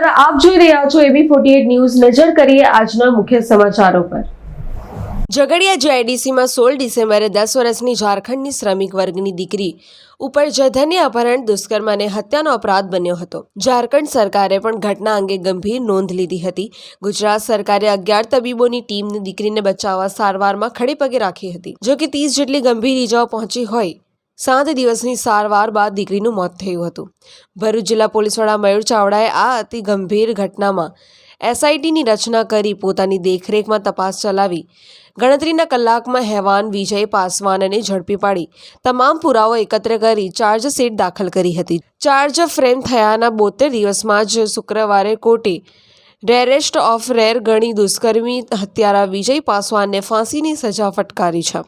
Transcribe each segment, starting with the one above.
રહ્યા છો એબી forty news. નજર કરીએ આજના મુખ્ય સમાચારો પર. ઝઘડિયા જીઆઈડીસીમાં સોળ ડિસેમ્બરે દસ વર્ષની ઝારખંડની શ્રમિક વર્ગની દીકરી ઉપર જધન્ય અપહરણ, દુષ્કર્મ અને હત્યાનો અપરાધ બન્યો હતો. ઝારખંડ સરકારે પણ ઘટના અંગે ગંભીર નોંધ લીધી હતી. ગુજરાત સરકારે અગિયાર તબીબોની ટીમને દીકરીને બચાવવા સારવારમાં ખડે પગે રાખી હતી. જો કે ત્રીસ જેટલી ગંભીર ઇજાઓ પહોંચી હોય સાત દિવસની સારવાર બાદ દીકરીનું મોત થયું હતું. ભરૂચ જિલ્લા પોલીસ વડા મયુર ચાવડાએ આ અતિ ગંભીર ઘટનામાં એસઆઈટીની રચના કરી પોતાની દેખરેખમાં તપાસ ચલાવી. ગણતરીના કલાકમાં હેવાન વિજય પાસવાનને ઝડપી પાડી. તમામ પુરાવો એકત્ર કરી ચાર્જશીટ દાખલ કરી હતી. ચાર્જ ફ્રેમ થયાના બોતેર દિવસમાં જ શુક્રવારે કોર્ટે રેરેસ્ટ ઓફ રેર ગણી દુષ્કર્મી હત્યારા વિજય પાસવાનને ફાંસીની સજા ફટકારી છે.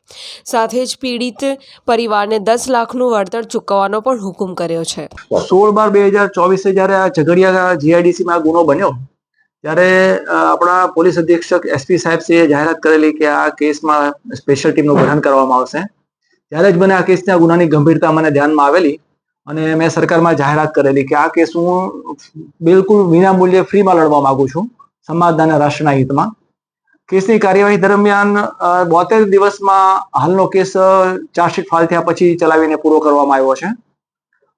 સાથે જ પીડિત પરિવારને દસ લાખનું વળતર ચૂકવવાનો પણ હુકમ કર્યો છે. સોળ બાર બે હજાર ચોવીસે જ્યારે આ ઝઘડિયા જીઆઈડીસીમાં ગુનો બન્યો, ત્યારે આપણા પોલીસ અધિક્ષક એસપી સાહેબ સાહેબશ્રીએ જાહેરાત કરેલી કે આ કેસમાં સ્પેશિયલ ટીમનું ગઠન કરવામાં આવશે. ત્યારે જ મને આ કેસના ગુનાની ગંભીરતા મને ધ્યાનમાં આવેલી. અને મેં સરકારમાં જાહેરાત કરેલી કે આ કેસ હું બિલકુલ વિનામૂલ્યે ફ્રીમાં લડવા માંગુ છું સમાજના રાષ્ટ્રના હિતમાં. કેસની કાર્યવાહી દરમિયાન બોતેર દિવસમાં હાલનો કેસ ચાર્જશીટ ફાઇલ થયા પછી ચલાવીને પૂરો કરવામાં આવ્યો છે.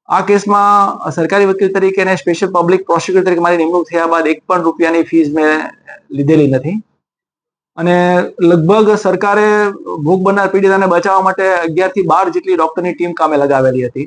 આ કેસમાં સરકારી વકીલ તરીકે અને સ્પેશિયલ પબ્લિક પ્રોસિક્યુટર તરીકે મારી નિમણૂક થયા બાદ એક પણ રૂપિયાની ફીસ મેં લીધેલી નથી. અને લગભગ સરકારે ભોગ બનનાર પીડિતાને બચાવવા માટે અગિયારથી બાર જેટલી ડોક્ટરની ટીમ કામે લગાવેલી હતી.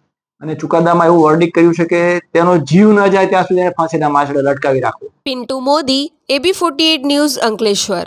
અને ચુકાદામાં એવું વર્ડિક કર્યું છે કે તેનો જીવ ન જાય ત્યાં સુધી ફાંસીના માછડે લટકાવી રાખવો. Pintu Modi AB forty news Ankleshwar.